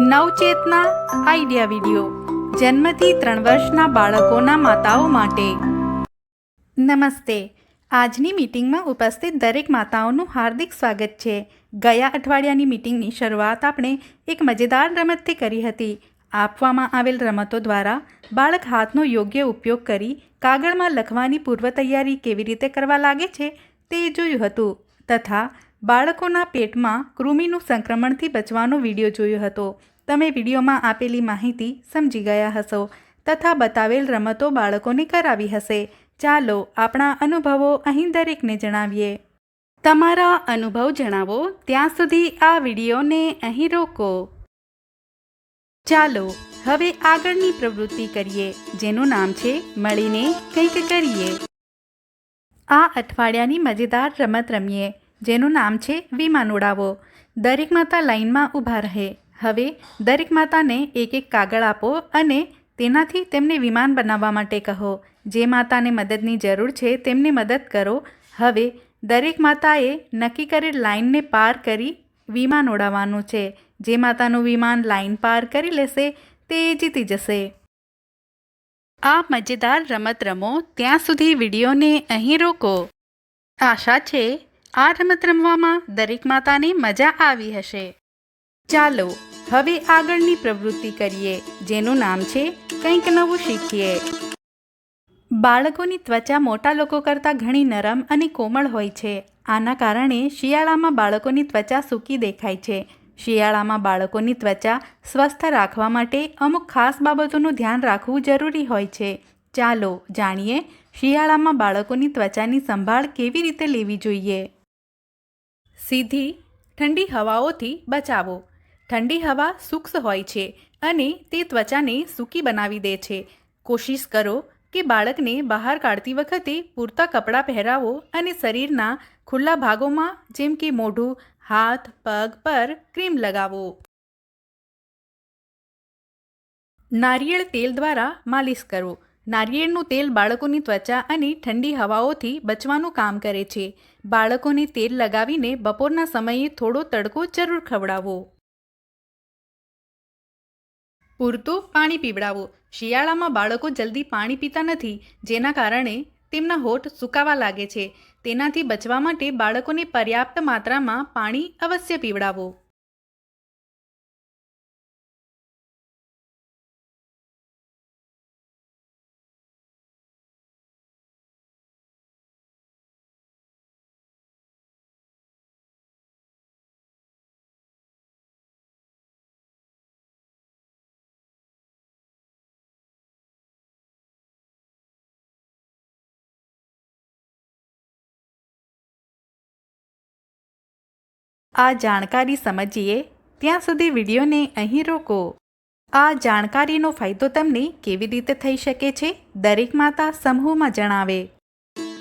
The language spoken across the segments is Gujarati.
નવચેતના આઈડિયા વિડિયો. જન્મથી ત્રણ વર્ષના બાળકોના માતાઓ માટે. નમસ્તે. આજની મીટિંગમાં ઉપસ્થિત દરેક માતાઓનું હાર્દિક સ્વાગત છે. ગયા અઠવાડિયાની મીટિંગની શરૂઆત આપણે એક મજેદાર રમતથી કરી હતી. આપવામાં આવેલ રમતો દ્વારા બાળક હાથનો યોગ્ય ઉપયોગ કરી કાગળમાં લખવાની પૂર્વ તૈયારી કેવી રીતે કરવા લાગે છે તે જોયું હતું તથા બાળકોના પેટમાં કૃમિનું સંક્રમણથી બચવાનો વીડિયો જોયો હતો. તમે વિડીયોમાં આપેલી માહિતી સમજી ગયા હશો તથા બતાવેલ રમતો બાળકોને કરાવી હશે. ચાલો આપણા અનુભવો અહીં દરેકને જણાવીએ. તમારા અનુભવ જણાવો. ત્યાં સુધી આ વિડીયોને અહીં રોકો. ચાલો હવે આગળની પ્રવૃત્તિ કરીએ, જેનું નામ છે મળીને કંઈક કરીએ. આ અઠવાડિયાની મજેદાર રમત રમીએ. જેનું નામ છે વિમાન ઉડાવો. દરેક માતા લાઇનમાં ઊભા રહે. હવે દરેક માતાને એક એક કાગળ આપો અને તેનાથી તેમને વિમાન બનાવવા માટે કહો. જે માતાને મદદની જરૂર છે તેમને મદદ કરો. હવે દરેક માતાએ નક્કી કરેલ લાઇનને પાર કરી વિમાન ઉડાવવાનું છે. જે માતાનું વિમાન લાઇન પાર કરી લેશે તે જીતી જશે. આ મજેદાર રમત રમો ત્યાં સુધી વિડીયોને અહીં રોકો. આશા છે આ રમત રમવામાં દરેક માતાને મજા આવી હશે. ચાલો, હવે આગળની પ્રવૃત્તિ કરીએ, જેનું નામ છે કંઈક નવું શીખીએ. બાળકોની ત્વચા મોટા લોકો કરતાં ઘણી નરમ અને કોમળ હોય છે. આના કારણે શિયાળામાં બાળકોની ત્વચા સૂકી દેખાય છે. શિયાળામાં બાળકોની ત્વચા સ્વસ્થ રાખવા માટે અમુક ખાસ બાબતોનું ધ્યાન રાખવું જરૂરી હોય છે. ચાલો, જાણીએ શિયાળામાં બાળકોની ત્વચાની સંભાળ કેવી રીતે લેવી જોઈએ? સીધી ઠંડી હવાઓથી બચાવો. ઠંડી હવા સૂક્ષ્મ હોય છે અને તે ત્વચાને સૂકી બનાવી દે છે. કોશિશ કરો કે બાળકને બહાર કાઢતી વખતે પૂરતા કપડાં પહેરાવો અને શરીરના ખુલ્લા ભાગોમાં, જેમ કે મોઢું, હાથ, પગ પર ક્રીમ લગાવો. નારિયેળ તેલ દ્વારા માલિશ કરો. નારિયેળનું તેલ બાળકોની ત્વચા અને ઠંડી હવાઓથી બચવાનું કામ કરે છે. બાળકોને તેલ લગાવીને બપોરના સમયે થોડો તડકો જરૂર ખવડાવો. પૂરતું પાણી પીવડાવો. શિયાળામાં બાળકો જલ્દી પાણી પીતા નથી, જેના કારણે તેમના હોઠ સુકાવા લાગે છે. તેનાથી બચવા માટે બાળકોને પર્યાપ્ત માત્રામાં પાણી અવશ્ય પીવડાવો. આ જાણકારી સમજીએ ત્યાં સુધી વિડીયોને અહીં રોકો. આ જાણકારીનો ફાયદો તમને કેવી રીતે થઈ શકે છે દરેક માતા સમૂહમાં જણાવે.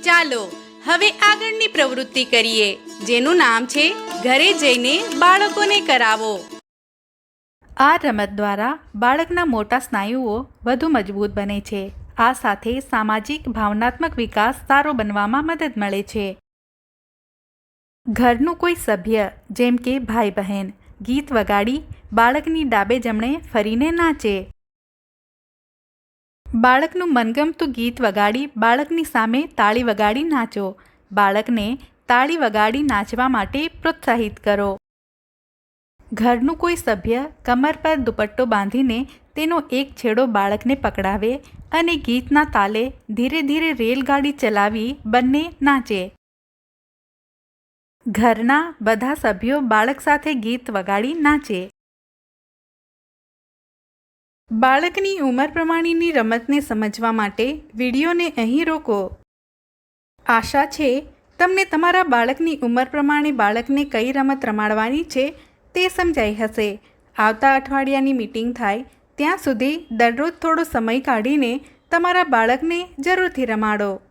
ચાલો હવે આગળની પ્રવૃત્તિ કરીએ જેનું નામ છે ઘરે જઈને બાળકોને કરાવો. આ રમત દ્વારા બાળકના મોટા સ્નાયુઓ વધુ મજબૂત બને છે. આ સાથે સામાજિક ભાવનાત્મક વિકાસ સારો બનવામાં મદદ મળે છે. ઘરનું કોઈ સભ્ય, જેમ કે ભાઈ બહેન ગીત વગાડી, બાળકની ડાબે જમણે ફરીને નાચે. બાળકનું મનગમતું ગીત વગાડી, બાળકની સામે તાળી વગાડી નાચો. બાળકને તાળી વગાડી નાચવા માટે પ્રોત્સાહિત કરો. ઘરનું કોઈ સભ્ય કમર પર દુપટ્ટો બાંધીને તેનો એક છેડો બાળકને પકડાવે અને ગીતના તાલે ધીરે ધીરે રેલગાડી ચલાવી બંને નાચે. ઘરના બધા સભ્યો બાળક સાથે ગીત વગાડી નાચે. બાળકની ઉંમર પ્રમાણેની રમતને સમજવા માટે વિડીયોને અહીં રોકો. આશા છે, તમને તમારા બાળકની ઉંમર પ્રમાણે બાળકને કઈ રમત રમાડવાની છે તે સમજાઈ હશે. આવતા અઠવાડિયાની મીટિંગ થાય ત્યાં સુધી દરરોજ થોડો સમય કાઢીને તમારા બાળકને જરૂરથી રમાડો.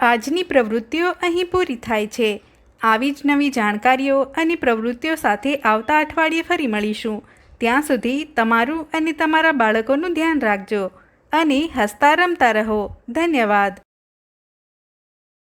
આજની પ્રવૃત્તિઓ અહીં પૂરી થાય છે. આવી જ નવી જાણકારીઓ અને પ્રવૃત્તિઓ સાથે આવતા અઠવાડિયે ફરી મળીશું. ત્યાં સુધી તમારું અને તમારા બાળકોનું ધ્યાન રાખજો અને હસતા રમતા રહો. ધન્યવાદ.